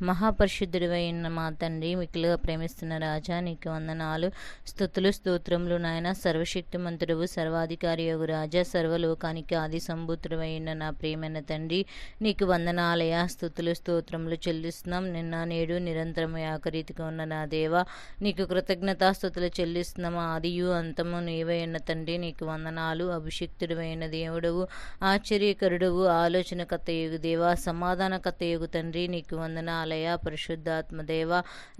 మహాపరిశుద్ధుడివైన మా తండ్రి మిక్కులుగా ప్రేమిస్తున్న రాజా నీకు వందనాలు. స్థుతులు స్తోత్రములు నాయన. సర్వశక్తిమంతుడవు సర్వాధికారి యోగు రాజా. సర్వలోకానికి ఆది సంభూతుడైన నా ప్రియమైన తండ్రి నీకు వందనాలయ. స్థుతులు స్తోత్రములు చెల్లిస్తున్నాం. నిన్న నేడు నిరంతరము ఏకరీతిగా ఉన్న నా దేవ నీకు కృతజ్ఞతాస్థుతులు చెల్లిస్తున్నాము ఆదియు అంతము నీవైన తండ్రి నీకు వందనాలు. అభిషిక్తుడివైన దేవుడవు ఆశ్చర్యకరుడవు ఆలోచనకర్త యుగు దేవ. సమాధానకర్త యుగు తండ్రి నీకు వందనాలయ పరిశుద్ధాత్మదేవ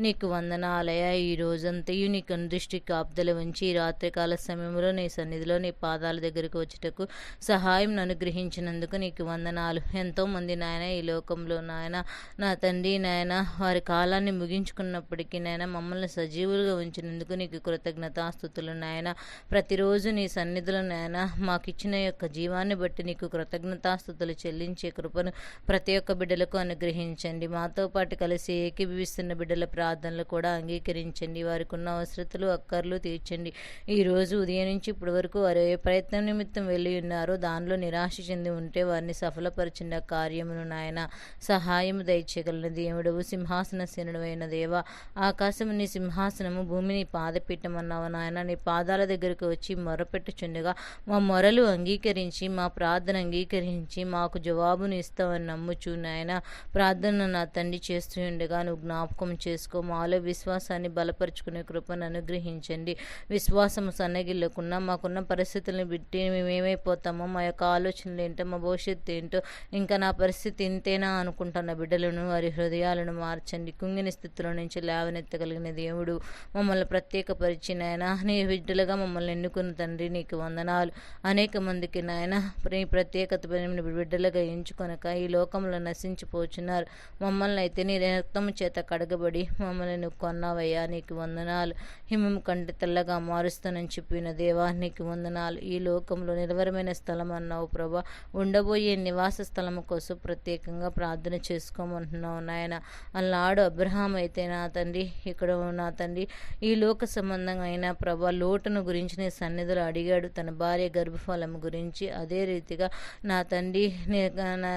నీకు వందనాలయ. ఈ రోజంతయు నీకు దృష్టి కాపుదల ఉంచి రాత్రికాల సమయంలో నీ సన్నిధిలో నీ పాదాల దగ్గరకు వచ్చుటకు సహాయం అనుగ్రహించినందుకు నీకు వందనాలు. ఎంతోమంది నాయన ఈ లోకంలో నాయన నా తండ్రి నాయన వారి కాలాన్ని ముగించుకున్నప్పటికీ నాయన మమ్మల్ని సజీవులుగా ఉంచినందుకు నీకు కృతజ్ఞతాస్థుతులు నాయన. ప్రతిరోజు నీ సన్నిధిలో నాయన మాకిచ్చిన యొక్క జీవాన్ని బట్టి నీకు కృతజ్ఞతాస్థుతులు చెల్లించే కృపను ప్రతి ఒక్క బిడ్డలకు అనుగ్రహించండి. మాతో పాటు కలిసి ఏకీభవిస్తున్న బిడ్డల ప్రార్థనలు కూడా అంగీకరించండి. వారికి ఉన్న అవసరతలు అక్కర్లు తీర్చండి. ఈరోజు ఉదయం నుంచి ఇప్పటి వరకు వారు ఏ ప్రయత్నం నిమిత్తం వెళ్ళి ఉన్నారో దానిలో నిరాశ చెంది ఉంటే వారిని సఫలపరిచిన కార్యమును నాయన సహాయం దయచేయగలిగిన దేవుడవు సింహాసన శనుడమైన దేవ ఆకాశము నీ సింహాసనము భూమిని పాదపీఠమన్నావు నాయన. నీ పాదాల దగ్గరకు వచ్చి మొరపెట్టుచుండగా మా మొరలు అంగీకరించి మా ప్రార్థన అంగీకరించి మాకు జవాబును ఇస్తావని నమ్ముచు నాయన. ప్రార్థన నా తండ్రి చేస్తూ ఉండగా నువ్వు జ్ఞాపకం చేసుకో. మాలో విశ్వాసాన్ని బలపరుచుకునే కృపను అనుగ్రహించండి విశ్వాసం సన్నగిల్లకుండా మాకున్న పరిస్థితులను బిట్టి మేమేమైపోతామో మా యొక్క ఆలోచనలు ఏంటో మా భవిష్యత్తు ఏంటో ఇంకా నా పరిస్థితి ఇంతేనా అనుకుంటున్న బిడ్డలను వారి హృదయాలను మార్చండి. కుంగిన స్థితిలో నుంచి లేవనెత్తగలిగిన దేవుడు మమ్మల్ని ప్రత్యేకపరిచి నాయన నీ బిడ్డలుగా మమ్మల్ని ఎన్నుకున్న తండ్రి నీకు వందనాలు. అనేక మందికి నాయన నీ ప్రత్యేకత బిడ్డలుగా ఎంచుకొనక ఈ లోకంలో నశించిపోచున్నారు. మమ్మల్ని అయితే నీ రక్తం చేత కడగబడి మమ్మల్ని నువ్వు కొన్నావయ్యా. నీకు వందనాలు. హిమం కంటే తెల్లగా మారుస్తానని చెప్పిన దేవా నీకు వందనాలు. ఈ లోకంలో నిలవరమైన స్థలం అన్నావు ప్రభా. ఉండబోయే నివాస స్థలం కోసం ప్రత్యేకంగా ప్రార్థన చేసుకోమంటున్నావు నాయన. అల్లాడు అబ్రహాం అయితే నా తండ్రి ఇక్కడ నా తండ్రి. ఈ లోక సంబంధంగా అయిన ప్రభా లోటును గురించి నీ సన్నిధిలో అడిగాడు. తన భార్య గర్భఫలం గురించి అదే రీతిగా నా తండ్రి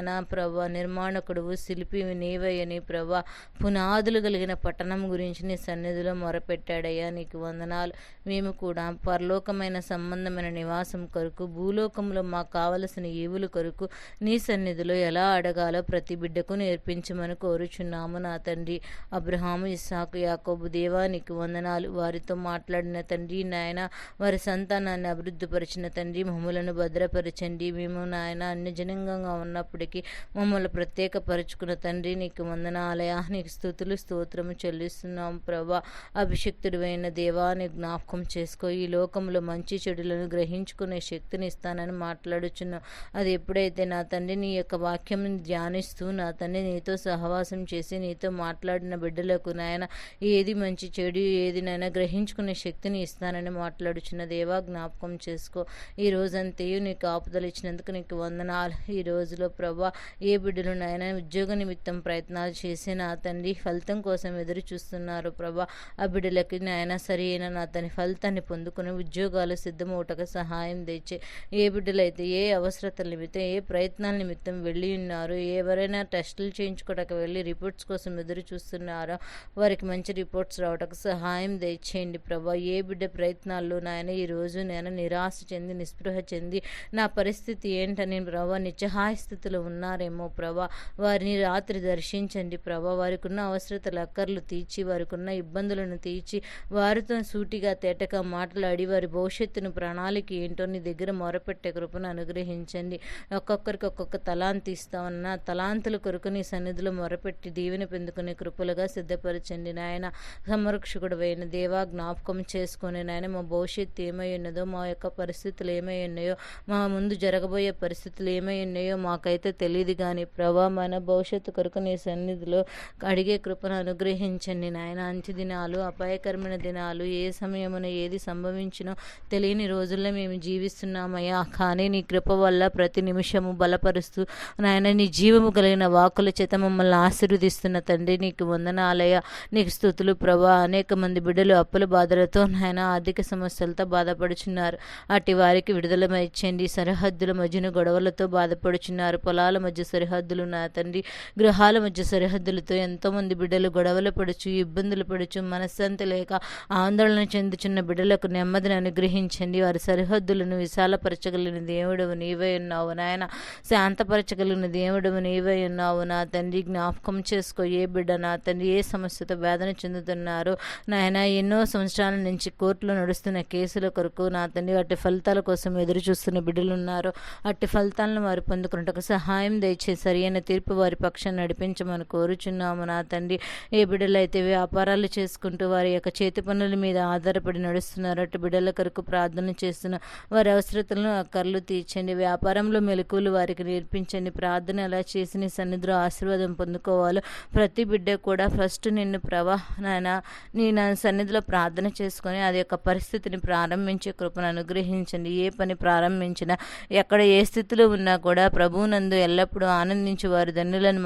నా ప్రభా నిర్మాణకుడు శిల్పి నీవయ్యని ప్రభా. పునాదులు కలిగిన పట్టణం గురించి నీ సన్నిధిలో మొరపెట్టాడయ్యా. నీకు వందనాలు. మేము కూడా పరలోకమైన సంబంధమైన నివాసం కొరకు భూలోకంలో మాకు కావలసిన ఈవుల కొరకు నీ సన్నిధిలో ఎలా అడగాలో ప్రతి బిడ్డకు నేర్పించమని కోరుచున్నాము నా తండ్రి. అబ్రహాము ఇస్సాకు యాకోబు దేవా నీకు వందనాలు. వారితో మాట్లాడిన తండ్రి నాయన వారి సంతానాన్ని అభివృద్ధిపరిచిన తండ్రి మమ్మలను భద్రపరచండి. మేము నాయన అన్యజనంగా ఉన్నప్పటికీ మమ్మల్ని ప్రత్యేకపరుచుకున్న తండ్రి నీకు వందన వందనాలయ నీకు స్థుతులు స్తోత్రము చెల్లిస్తున్నాం ప్రభా. అభిషక్తుడివైన దేవాన్ని జ్ఞాపకం చేసుకో. ఈ లోకంలో మంచి చెడులను గ్రహించుకునే శక్తిని ఇస్తానని మాట్లాడుచున్నాం. అది ఎప్పుడైతే నా తండ్రి నీ యొక్క వాక్యం ధ్యానిస్తూ నా తండ్రి నీతో సహవాసం చేసి నీతో మాట్లాడిన బిడ్డలకు నాయన ఏది మంచి చెడు ఏది నైనా గ్రహించుకునే శక్తిని ఇస్తానని మాట్లాడుచున్న దేవా జ్ఞాపకం చేసుకో. ఈ రోజంతయు నీకు ఆపుదలు ఇచ్చినందుకు నీకు వందనాలు. ఈ రోజులో ప్రభా ఏ బిడ్డలు నాయన ఉద్యోగ నిమిత్తం ప్రయత్నాలు చేసిన నా తండ్రి ఫలితం కోసం ఎదురు చూస్తున్నారు ప్రభా. ఆ బిడ్డలకి నాయన సరి అయిన నా తన ఫలితాన్ని పొందుకుని ఉద్యోగాలు సిద్ధమవుటకు సహాయం తెచ్చే ఏ బిడ్డలైతే ఏ అవసరతల నిమిత్తం ఏ ప్రయత్నాల నిమిత్తం వెళ్ళి ఉన్నారు ఎవరైనా టెస్టులు చేయించుకోవడానికి వెళ్ళి రిపోర్ట్స్ కోసం ఎదురు చూస్తున్నారో వారికి మంచి రిపోర్ట్స్ రావటకు సహాయం తెచ్చేయండి ప్రభా. ఏ బిడ్డ ప్రయత్నాల్లో నాయన ఈరోజు నేను నిరాశ చెంది నిస్పృహ చెంది నా పరిస్థితి ఏంటని ప్రభా నిస్సహాయ స్థితిలో ఉన్నారేమో ప్రభా. వారిని రాత్రి దర్శించండి ప్రభా వారికి ఉన్న అవసరతలు అక్కర్లు తీర్చి వారికి ఉన్న ఇబ్బందులను తీర్చి వారితో సూటిగా తేటగా మాట్లాడి వారి భవిష్యత్తును ప్రణాళిక ఏంటో నీ దగ్గర మొరపెట్టే కృపను అనుగ్రహించండి. ఒక్కొక్కరికి ఒక్కొక్క తలాంతి ఇస్తామన్న తలాంతుల కొరకు నీ సన్నిధిలో మొరపెట్టి దీవెన పెందుకునే కృపలుగా సిద్ధపరచండి నాయన. సంరక్షకుడు అయిన దేవా జ్ఞాపకం చేసుకొని నాయన మా భవిష్యత్తు ఏమై ఉన్నదో మా యొక్క పరిస్థితులు ఏమై ఉన్నాయో మా ముందు జరగబోయే పరిస్థితులు ఏమై ఉన్నాయో మాకైతే తెలియదు కానీ ప్రభా మన భవిష్యత్తు కొరకు నీ సన్నిధి సన్నిధిలో అడిగే కృపను అనుగ్రహించండి నాయన. అంత్య దినాలు అపాయకరమైన దినాలు ఏ సమయమున ఏది సంభవించినో తెలియని రోజుల్లో మేము జీవిస్తున్నామయ్యా. కానీ నీ కృప వల్ల ప్రతి నిమిషము బలపరుస్తూ నాయన నీ జీవము కలిగిన వాకుల చేత మమ్మల్ని ఆశీర్వదిస్తున్న తండ్రి నీకు వందనాలయ నీకు స్థుతులు ప్రభా. అనేక మంది బిడ్డలు అప్పుల బాధలతో నాయన ఆర్థిక సమస్యలతో బాధపడుచున్నారు. అటు వారికి విడుదల ఇచ్చండి సరిహద్దుల మధ్యన గొడవలతో బాధపడుచున్నారు. పొలాల మధ్య సరిహద్దులు నా తండ్రి. గృహాల మధ్య సరిహద్దులతో ఎంతోమంది బిడ్డలు గొడవలు పడుచు ఇబ్బందులు పడుచు మనశ్శాంతి లేక ఆందోళన చెందుచున్న బిడ్డలకు నెమ్మదిని అనుగ్రహించండి. వారి సరిహద్దులను విశాలపరచగలిగిన దేవుడవు నీవై ఉన్నావు నాయన. శాంతపరచగలిగిన దేవుడవు నీవై ఉన్నావు నా తండ్రి. జ్ఞాపకం చేసుకో ఏ బిడ్డ నా తండ్రి ఏ సమస్యతో వేదన చెందుతున్నారు నాయన. ఎన్నో సంవత్సరాల నుంచి కోర్టులో నడుస్తున్న కేసుల కొరకు నా తండ్రి వాటి ఫలితాల కోసం ఎదురు చూస్తున్న బిడ్డలు ఉన్నారు అట్టి ఫలితాలను వారు పొందుకున్నట్టుకు సహాయం దయచేసి సరైన తీర్పు వారి పక్షాన్ని నడిపించమని కోరుచున్నాము నా తండ్రి. ఏ బిడ్డలైతే వ్యాపారాలు చేసుకుంటూ వారి యొక్క చేతి పనుల మీద ఆధారపడి నడుస్తున్నారు అటు బిడ్డల కొరకు ప్రార్థన చేస్తున్న వారి అవసరతలను కర్లు తీర్చండి. వ్యాపారంలో మెలకువలు వారికి నేర్పించండి. ప్రార్థన ఎలా చేసి నీ సన్నిధిలో ఆశీర్వాదం పొందుకోవాలో ప్రతి బిడ్డ కూడా ఫస్ట్ నిన్ను ప్రభా నాయన నీ నా సన్నిధిలో ప్రార్థన చేసుకొని అది యొక్క పరిస్థితిని ప్రారంభించే కృపను అనుగ్రహించండి. ఏ పని ప్రారంభించినా ఎక్కడ ఏ స్థితిలో ఉన్నా కూడా ప్రభువునందు ఎల్లప్పుడూ ఆనందించి వారి ధన్యులను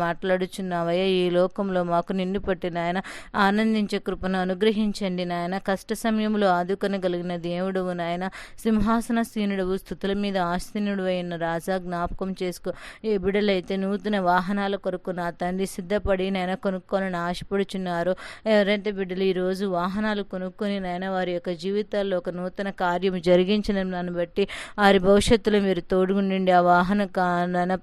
మాట్లాడుచున్నావయ్యా ఈ లోకంలో మాకు నిండుపట్టి పట్టిన ఆయన ఆనందించే కృపను అనుగ్రహించండి నాయన. కష్ట సమయంలో ఆదుకొనగలిగిన దేవుడువు నాయన సింహాసన సీనుడవు స్థుతుల మీద ఆస్తీనుడు అయిన రాజా జ్ఞాపకం చేసుకో. ఏ బిడ్డలైతే నూతన వాహనాల కొరకు నా తండ్రి సిద్ధపడి నాయన కొనుక్కోవాలని ఆశపడుచున్నారు ఎవరైతే బిడ్డలు ఈరోజు వాహనాలు కొనుక్కొని నాయన వారి యొక్క జీవితాల్లో ఒక నూతన కార్యం జరిగించిన దాన్ని బట్టి వారి భవిష్యత్తులో మీరు తోడుగుండి ఆ వాహన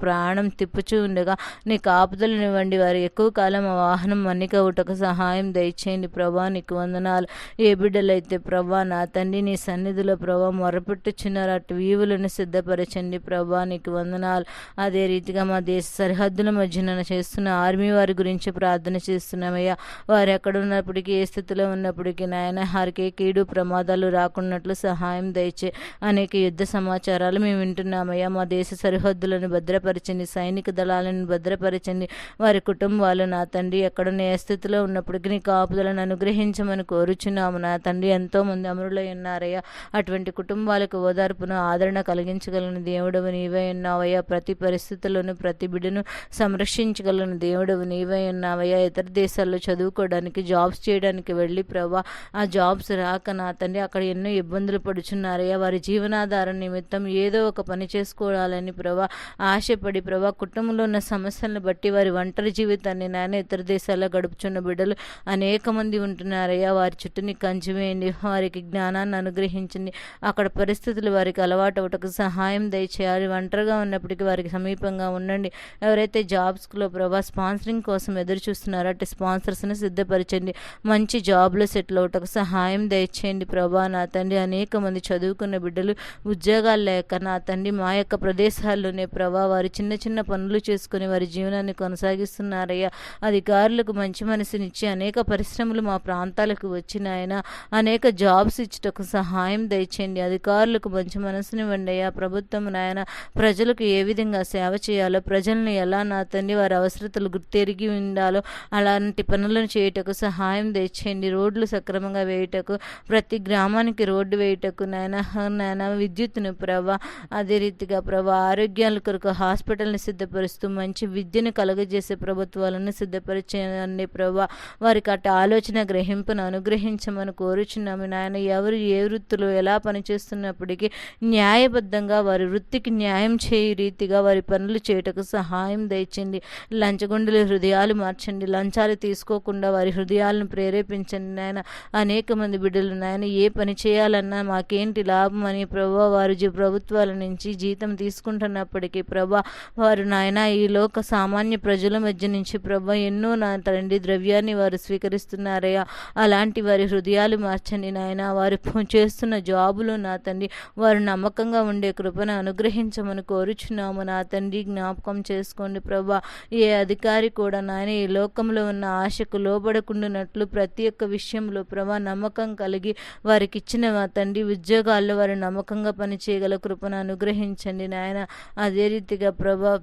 ప్రాణం తిప్పుచూ ఉండగా నీ కాపుదలనివ్వండి వారి ఎక్కువ కాలం ఆ వాహనం మన్నిక ఒకటకు సహాయం దయచేయండి ప్రభా నీకు వందనాలు. ఏ బిడ్డలైతే ప్రభా నా తండ్రి నీ సన్నిధిలో ప్రభా మొరపెట్టుచున్నారు అటు వీవులను సిద్ధపరచండి ప్రభా నీకు వందనాలు. అదే రీతిగా మా దేశ సరిహద్దుల మధ్యన చేస్తున్న ఆర్మీ వారి గురించి ప్రార్థన చేస్తున్నామయ్యా. వారు ఎక్కడ ఉన్నప్పటికీ ఏ స్థితిలో ఉన్నప్పటికీ నాయన వారికి కీడు ప్రమాదాలు రాకున్నట్లు సహాయం దయచే అనేక యుద్ధ సమాచారాలు మేము వింటున్నామయ్యా. మా దేశ సరిహద్దులను భద్రపరచండి సైనిక దళాలను భద్రపరచండి. వారి కుటుంబ కుటుంబాలు నా తండ్రి ఎక్కడున్న ఏ స్థితిలో ఉన్నప్పటికీ నీ కాపుదలను అనుగ్రహించమని కోరుచున్నాము. నా తండ్రి ఎంతోమంది అమరులై ఉన్నారయ్యా. అటువంటి కుటుంబాలకు ఓదార్పును ఆదరణ కలిగించగలను దేవుడవు. నీవే ఉన్నావయ్యా. ప్రతి పరిస్థితుల్లోనూ ప్రతి బిడ్డను సంరక్షించగలను దేవుడవు. నీవే ఉన్నావయ్యా. ఇతర దేశాల్లో చదువుకోవడానికి జాబ్స్ చేయడానికి వెళ్ళి ప్రభా ఆ జాబ్స్ రాక నా తండ్రి అక్కడ ఎన్నో ఇబ్బందులు పడుచున్నారయ్యా. వారి జీవనాధార నిమిత్తం ఏదో ఒక పని చేసుకోవాలని ప్రభా ఆశపడి ప్రభా కుటుంబంలో ఉన్న సమస్యలను బట్టి వారి ఒంటరి తండ్రి నాయన ఇతర దేశాల్లో గడుపుచున్న బిడ్డలు అనేక మంది ఉంటున్నారయ్యా. వారి చుట్టూని కంచి వేయండి వారికి జ్ఞానాన్ని అనుగ్రహించండి. అక్కడ పరిస్థితులు వారికి అలవాటు ఒకటకు సహాయం దయచేయాలి. ఒంటరిగా ఉన్నప్పటికీ వారికి సమీపంగా ఉండండి. ఎవరైతే జాబ్స్లో ప్రభా స్పాన్సరింగ్ కోసం ఎదురు చూస్తున్నారో అటు స్పాన్సర్స్ని సిద్ధపరచండి. మంచి జాబ్లో సెటిల్ అవటకు సహాయం దయచేయండి ప్రభా. నా తండ్రి అనేక మంది చదువుకున్న బిడ్డలు ఉద్యోగాలు లేక నా తండ్రి మా యొక్క ప్రదేశాల్లోనే ప్రభా వారి చిన్న చిన్న పనులు చేసుకుని వారి జీవనాన్ని కొనసాగిస్తున్నారు కొనసాగిస్తున్నారయ్యా అధికారులకు మంచి మనసునిచ్చి అనేక పరిశ్రమలు మా ప్రాంతాలకు వచ్చినాయన అనేక జాబ్స్ ఇచ్చుటకు సహాయం దయచేయండి. అధికారులకు మంచి మనసునివ్వండి అయ్యా. ప్రభుత్వం నాయన ప్రజలకు ఏ విధంగా సేవ చేయాలో ప్రజలను ఎలా నా తండ్రి వారి అవసరతలు గుర్తెరిగి ఉండాలో అలాంటి పనులను చేయుటకు సహాయం తెచ్చేయండి రోడ్లు సక్రమంగా వేయుటకు ప్రతి గ్రామానికి రోడ్డు వేయుటకు నాయన నాయన విద్యుత్ను ప్రభా అదే రీతిగా ప్రభా ఆరోగ్యాల కొరకు హాస్పిటల్ని సిద్ధపరుస్తూ మంచి విద్యను కలుగజేసే ప్రభుత్వాలను సిద్ధపరిచేయండి ప్రభా. వారికి అటు ఆలోచన గ్రహింపును అనుగ్రహించమని కోరుచున్నాము నాయన. ఎవరు ఏ వృత్తిలో ఎలా పనిచేస్తున్నప్పటికీ న్యాయబద్ధంగా వారి వృత్తికి న్యాయం చేయి రీతిగా వారి పనులు చేయటకు సహాయం దయచండి. లంచగొండల హృదయాలు మార్చండి. లంచాలు తీసుకోకుండా వారి హృదయాలను ప్రేరేపించండి నాయన. అనేక మంది బిడ్డలు నాయన ఏ పని చేయాలన్నా మాకేంటి లాభం అని ప్రభా వారు ప్రభుత్వాల నుంచి జీతం తీసుకుంటున్నప్పటికీ ప్రభా వారు నాయన ఈ లోక సామాన్య ప్రజల మధ్య నుంచి ప్రభా ఎన్నో నా తండ్రి ద్రవ్యాన్ని వారు స్వీకరిస్తున్నారయ్యా అలాంటి వారి హృదయాలు మార్చండి నాయన. వారు చేస్తున్న జాబులు నా తండ్రి వారు నమ్మకంగా ఉండే కృపను అనుగ్రహించమని కోరుచున్నాము. నా తండ్రి జ్ఞాపకం చేసుకోండి ప్రభా. ఏ అధికారి కూడా నాయన ఈ లోకంలో ఉన్న ఆశకు లోబడకుండానట్లు ప్రతి ఒక్క విషయంలో ప్రభా నమ్మకం కలిగి వారికి ఇచ్చిన మా తండ్రి ఉద్యోగాల్లో వారు నమ్మకంగా పనిచేయగల కృపను అనుగ్రహించండి నాయన. అదే రీతిగా ప్రభా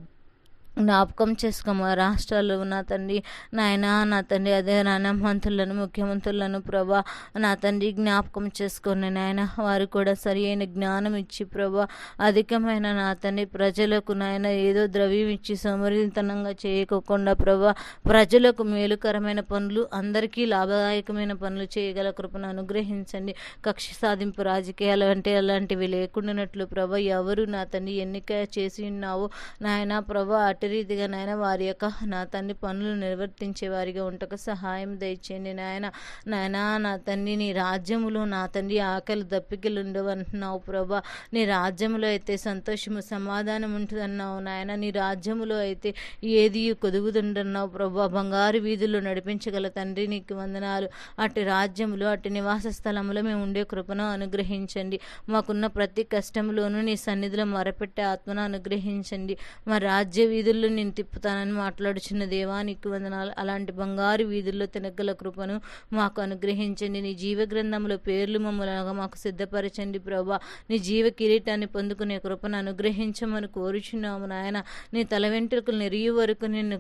జ్ఞాపకం చేసుకోమా రాష్ట్రాలు నా తండ్రి నాయన నా తండ్రి అదే నాయన మంత్రులను ముఖ్యమంత్రులను ప్రభా నా తండ్రి జ్ఞాపకం చేసుకోండి నాయన వారు కూడా సరి అయిన జ్ఞానం ఇచ్చి ప్రభా అధికమైన నా తండ్రి ప్రజలకు నాయన ఏదో ద్రవ్యం ఇచ్చి సమర్థితనంగా చేయకోకుండా ప్రభా ప్రజలకు మేలుకరమైన పనులు అందరికీ లాభదాయకమైన పనులు చేయగల కృపను అనుగ్రహించండి. కక్ష సాధింపు రాజకీయాలు అంటే అలాంటివి లేకుండానట్లు ప్రభా ఎవరు నా తండ్రి ఎన్నిక చేసి ఉన్నావో నాయన ప్రభా రీతిగా నాయన వారి యొక్క నా తండ్రి పనులు నిర్వర్తించే వారిగా ఉంటకు సహాయం దయచేయండి నాయన. నాయన నా తండ్రి నీ రాజ్యములో నా తండ్రి ఆకలి దప్పికలు ఉండవంటున్నావు ప్రభా. నీ రాజ్యములో అయితే సంతోషము సమాధానం ఉంటుందన్నావు నాయన. నీ రాజ్యములో అయితే ఏది కొదుగుతుండన్నావు ప్రభా. బంగారు వీధుల్లో నడిపించగల తండ్రి నీకు వందనాలు. అటు రాజ్యములో అటు నివాస స్థలములో మేము ఉండే కృపను అనుగ్రహించండి. మాకున్న ప్రతి కష్టంలోనూ నీ సన్నిధిలో మొరపెట్టే ఆత్మను అనుగ్రహించండి. మా రాజ్య వీధుల్లో నేను తిప్పుతానని మాట్లాడుచున్న దేవా నీకు వందనాలు. అలాంటి బంగారు వీధుల్లో తినగల కృపను మాకు అనుగ్రహించండి. నీ జీవ గ్రంథంలో పేర్లు మమ్మల్ని మాకు సిద్ధపరచండి ప్రభా. నీ జీవ కిరీటాన్ని పొందుకునే కృపను అనుగ్రహించమని కోరుచున్నాము నాయన. నీ తల వెంట్రుకలు నెరిగి వరకు నిన్ను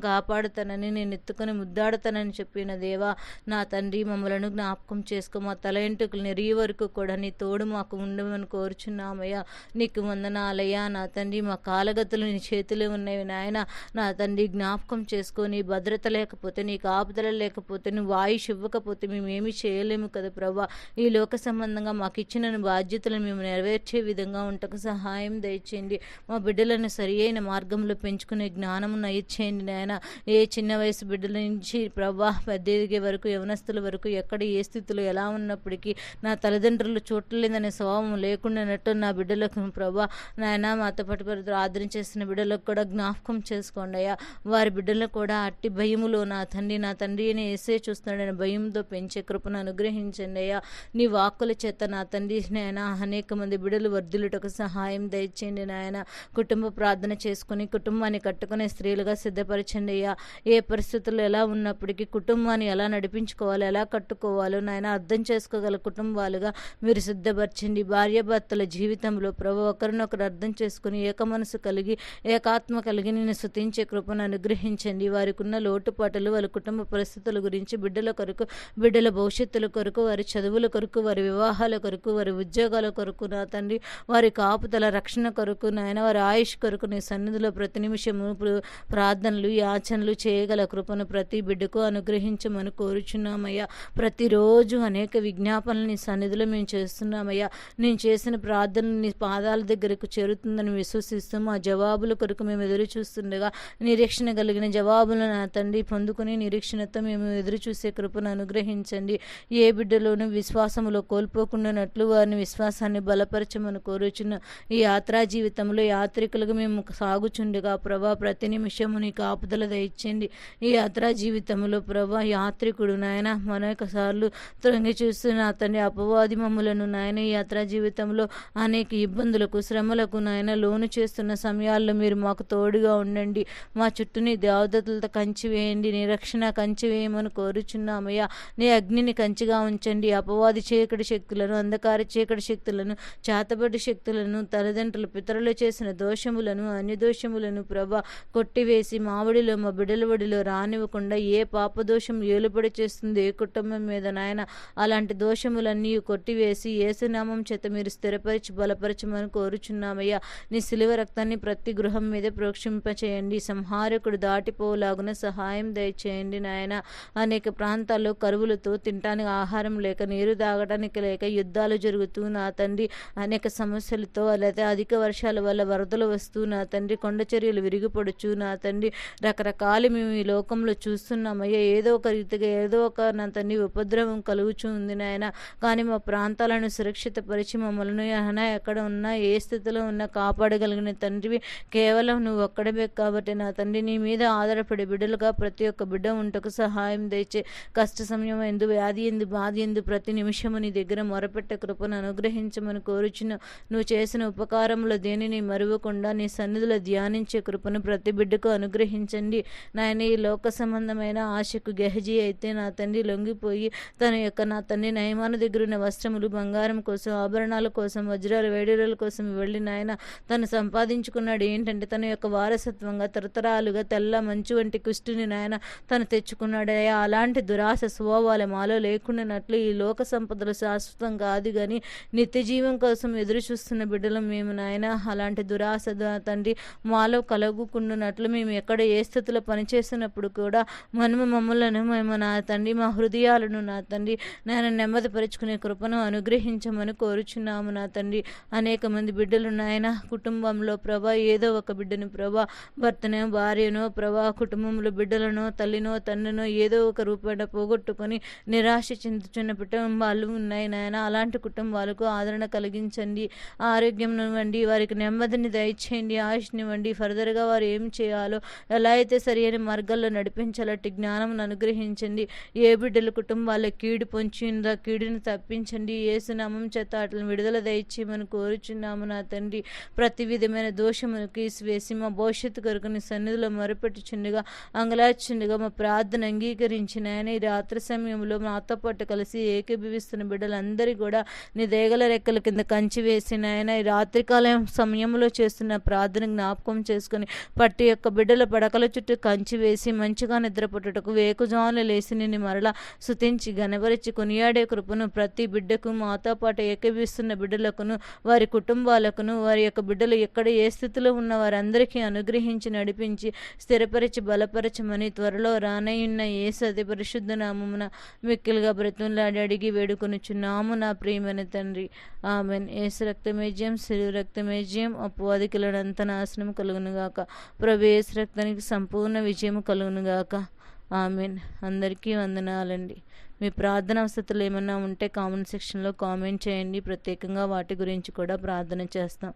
కాపాడుతానని నేను ఎత్తుకొని ముద్దాడుతానని చెప్పిన దేవా నా తండ్రి మమ్మలను జ్ఞాపకం చేసుకో. మా తల వెంట్రుకలు నెరిగి వరకు కూడా నీ తోడు మాకు ఉండమని కోరుచున్నామయ్యా. నీకు వందనాలయ్యా. నా తండ్రి మా కాలగతులు నీ చేతిలో ఉన్నవి నాయన నా తండ్రి జ్ఞాపకం చేసుకొని భద్రత లేకపోతే నీకు ఆపుదల లేకపోతే నువ్వు ఆయుష్ ఇవ్వకపోతే మేమేమి చేయలేము కదా ప్రభా. ఈ లోక సంబంధంగా మాకు ఇచ్చిన బాధ్యతలను మేము నెరవేర్చే విధంగా ఉంటకు సహాయం దయచేయండి. మా బిడ్డలను సరి అయిన మార్గంలో పెంచుకునే జ్ఞానము ఇచ్చేయండి నాయన. ఏ చిన్న వయసు బిడ్డల నుంచి ప్రభా పెద్ద ఎదిగే వరకు యవనస్తుల వరకు ఎక్కడ ఏ స్థితిలో ఎలా ఉన్నప్పటికీ నా తల్లిదండ్రులు చూడలేదనే స్వభావం లేకుండానట్టు నా బిడ్డలకు ప్రభా నాయన మాతో పాటు వారితో ఆదరించేసిన బిడ్డలకు కూడా జ్ఞాపకం చేసుకోండి అయ్యా. వారి బిడ్డలు కూడా అట్టి భయములో నా తండ్రి నా తండ్రిని ఏసే చూస్తున్నాడని భయంతో పెంచే కృపను అనుగ్రహించండి అయ్యా. నీ వాక్కుల చేత నా తండ్రి నాయన అనేక మంది బిడ్డలు వర్ధులుటకు సహాయం దయచేయండి నాయన. కుటుంబ ప్రార్థన చేసుకుని కుటుంబాన్ని కట్టుకునే స్త్రీలుగా సిద్ధపరచండి అయ్యా. ఏ పరిస్థితులు ఎలా ఉన్నప్పటికీ కుటుంబాన్ని ఎలా నడిపించుకోవాలి ఎలా కట్టుకోవాలో నాయన అర్థం చేసుకోగల కుటుంబాలుగా మీరు సిద్ధపరచండి. భార్యాభర్తల జీవితంలో ప్రభు ఒకరినొకరు అర్థం చేసుకుని ఏక మనసు కలిగి ఏకాత్మక కలిగి నేను శుతించే కృపను అనుగ్రహించండి. వారికి ఉన్న లోటుపాటలు వాళ్ళ కుటుంబ పరిస్థితుల గురించి బిడ్డల కొరకు బిడ్డల భవిష్యత్తుల కొరకు వారి చదువుల కొరకు వారి వివాహాల కొరకు వారి ఉద్యోగాల కొరకు నా తండ్రి వారి కాపుదల రక్షణ కొరకు నాయన వారి ఆయుష్ కొరకు నీ సన్నిధిలో ప్రతి నిమిషము ప్ర- ప్రార్థనలు యాచనలు చేయగల కృపను ప్రతి బిడ్డకు అనుగ్రహించమని కోరుచున్నామయ్యా. ప్రతిరోజు అనేక విజ్ఞాపనలు నీ సన్నిధిలో మేము చేస్తున్నామయ్యా. నేను చేసిన ప్రార్థన నీ పాదాల దగ్గరకు చేరుతుందని విశ్వసిస్తూ మా జవాబుల కొరకు మేము ఎదురు చూస్తుండగా నిరీక్షణ కలిగిన జవాబులను నా తండ్రి పొందుకుని నిరీక్షణతో మేము ఎదురు చూసే కృపను అనుగ్రహించండి. ఏ బిడ్డలోనూ విశ్వాసములో కోల్పోకుండానట్లు వారిని విశ్వాసాన్ని బలపరచమని కోరుచున్న ఈ యాత్రా జీవితంలో యాత్రికులుగా మేము సాగుచుండగా ప్రభా ప్రతి నిమిషము నీ కాపుదల దయచేయండి. ఈ యాత్రా జీవితంలో ప్రభా యాత్రికుడు నాయన అనేక సార్లు తొంగి చూస్తున్న అతని అపవాది మమ్ములను నాయన ఈ యాత్రా జీవితంలో అనేక ఇబ్బందులకు శ్రమలకు నాయన లోను చేస్తున్న సమయాల్లో మీరు మాకు తోడుగా ఉండండి. మా చుట్టూని దేవదతులతో కంచి వేయండి. నీ రక్షణ కంచి వేయమని కోరుచున్నామయ్యా. నీ అగ్నిని కంచిగా ఉంచండి. అపవాది చీకటి శక్తులను అంధకార చీకటి శక్తులను చేతబడి శక్తులను తల్లిదండ్రులు పితరులు చేసిన దోషములను అన్ని దోషములను ప్రభ కొట్టివేసి మావిడిలో మా బిడల వడిలో రానివ్వకుండా ఏ పాపదోషం ఏలుపడి చేస్తుంది ఏ కుటుంబం మీద నాయన? అలాంటి దోషములన్నీ కొట్టివేసి ఏసునామం చేత మీరు స్థిరపరిచి బలపరచమని కోరుచున్నామయ్యా. నీ సిలువ రక్తాన్ని ప్రతి గృహం మీద ప్రోక్షింపచేయండి సంహారకుడు దాటిపోలాగున సహాయం దయచేయండి నాయన. అనేక ప్రాంతాల్లో కరువులతో తినటానికి ఆహారం లేక నీరు తాగడానికి లేక యుద్ధాలు జరుగుతూ నా తండ్రి అనేక సమస్యలతో లేదా అధిక వర్షాల వల్ల వరదలు వస్తూ నా తండ్రి కొండ చర్యలు విరిగిపడుచు నా తండ్రి రకరకాలు మేము ఈ లోకంలో చూస్తున్నామయ్యా. ఏదో ఒక రీతిగా ఏదో ఒక నా తండ్రి ఉపద్రవం కలుగుచూ ఉంది నాయన. కానీ మా ప్రాంతాలను సురక్షితపరిచి మమ్మల్ని ఎక్కడ ఉన్నా ఏ స్థితిలో ఉన్నా కాపాడగలిగిన తండ్రివి కేవలం నువ్వు. ఒక్కడమే కాబట్టి నా తండ్రి నీ మీద ఆధారపడి బిడ్డలుగా ప్రతి ఒక్క బిడ్డ ఉంటకు సహాయం తెచ్చే కష్ట సమయం ఎందు వ్యాధి ఎందు బాధ ఎందు ప్రతి నిమిషము నీ దగ్గర మొరపెట్ట కృపను అనుగ్రహించమని కోరుచున్న నువ్వు చేసిన ఉపకారంలో దేనిని మరువకుండా నీ సన్నిధిలో ధ్యానించే కృపను ప్రతి బిడ్డకు అనుగ్రహించండి. నాయన ఈ లోక సంబంధమైన ఆశకు గెహజీ అయితే నా తండ్రి లొంగిపోయి తన యొక్క నా తండ్రి నయమాన దగ్గర ఉన్న వస్త్రములు బంగారం కోసం ఆభరణాల కోసం వజ్రాలు వేడిరల కోసం వెళ్ళి నాయన తను సంపాదించుకున్నాడు. ఏంటంటే తన యొక్క వారసత్వంగా తరతరాలుగా తెల్ల మంచు వంటి కుష్టిని నాయన తను తెచ్చుకున్నాడయ్యా అలాంటి దురాశ స్వభావాలు మాలో లేకుండానట్లు ఈ లోక సంపదలు శాశ్వతం కాదు కానీ నిత్య జీవం కోసం ఎదురు చూస్తున్న బిడ్డలు మేము నాయన. అలాంటి దురాశ తండ్రి మాలో కలుగుకుండునట్లు మేము ఎక్కడ ఏ స్థితిలో పనిచేస్తున్నప్పుడు కూడా మనము మమ్మలను మేము నా తండ్రి మా హృదయాలను నా తండ్రి నేను నెమ్మదిపరుచుకునే కృపను అనుగ్రహించమని కోరుచున్నాము నా తండ్రి. అనేక మంది బిడ్డలు నాయన కుటుంబంలో ప్రభా ఏదో ఒక బిడ్డను ప్రభా భర్తనో భార్యనో ప్రభా కుటుంబంలో బిడ్డలనో తల్లినో తండ్రినో ఏదో ఒక రూపాయ పోగొట్టుకొని నిరాశ చెందుతున్న కుటుంబాలు ఉన్నాయి నాయన. అలాంటి కుటుంబాలకు ఆదరణ కలిగించండి ఆరోగ్యం ఇవ్వండి వారికి నెమ్మదిని దయచేయండి ఆయుష్నివ్వండి ఫర్దర్గా వారు ఏం చేయాలో ఎలా అయితే సరి అయిన మార్గాల్లో నడిపించాలట్టి జ్ఞానం అనుగ్రహించండి. ఏ బిడ్డల కుటుంబాల కీడు పొంచిందో ఆ కీడుని తప్పించండి. ఏసునామం చేత అట్లను విడుదల దయచేయమని కోరుచున్నాము నా తండ్రి. ప్రతి విధమైన దోషమును వేసి మా భవిష్యత్తు కొరకు నీ సన్నిధిలో మొరపెట్టుచుండగా అంగలార్చుండగా మా ప్రార్థన అంగీకరించిన ఆయన ఈ రాత్రి సమయంలో మాతో పాటు కలిసి ఏకీభవిస్తున్న బిడ్డలందరి కూడా నీ దేగల రెక్కల కింద కంచి వేసిన ఆయన ఈ రాత్రికాలం సమయంలో చేస్తున్న ప్రార్థన జ్ఞాపకం చేసుకుని పట్టి యొక్క బిడ్డల పడకల చుట్టూ కంచి వేసి మంచిగా నిద్రపట్టుటకు వేకుజాములు లేసి నిన్ను మరలా సుతించి గనవరిచి కొనియాడే కృపను ప్రతి బిడ్డకు మాతో పాటు ఏకీభవిస్తున్న బిడ్డలకును వారి కుటుంబాలకును వారి యొక్క బిడ్డలు ఎక్కడ ఏ స్థితిలో ఉన్న వారందరికీ అనుగ్రహించి నడిపించి స్థిరపరిచి బలపరచమని త్వరలో రానయ్యున్న ఏ సతి పరిశుద్ధ నామమున మిక్కిలుగా బ్రతుంలాడి అడిగి వేడుకొనుచున్నాము నా ప్రియమైన తండ్రి. ఆమెన్. ఏసు రక్తమేజ్యం సిలువు రక్తమేజ్యం అపవాదికులనంత నాశనం కలుగునుగాక. ప్రభు ఏసు రక్తానికి సంపూర్ణ విజయం కలుగునుగాక. ఆమెన్. అందరికీ వందనాలండి. మీ ప్రార్థన అవసరాలు ఏమన్నా ఉంటే కామెంట్ సెక్షన్లో కామెంట్ చేయండి. ప్రత్యేకంగా వాటి గురించి కూడా ప్రార్థన చేస్తాం.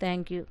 Thank you.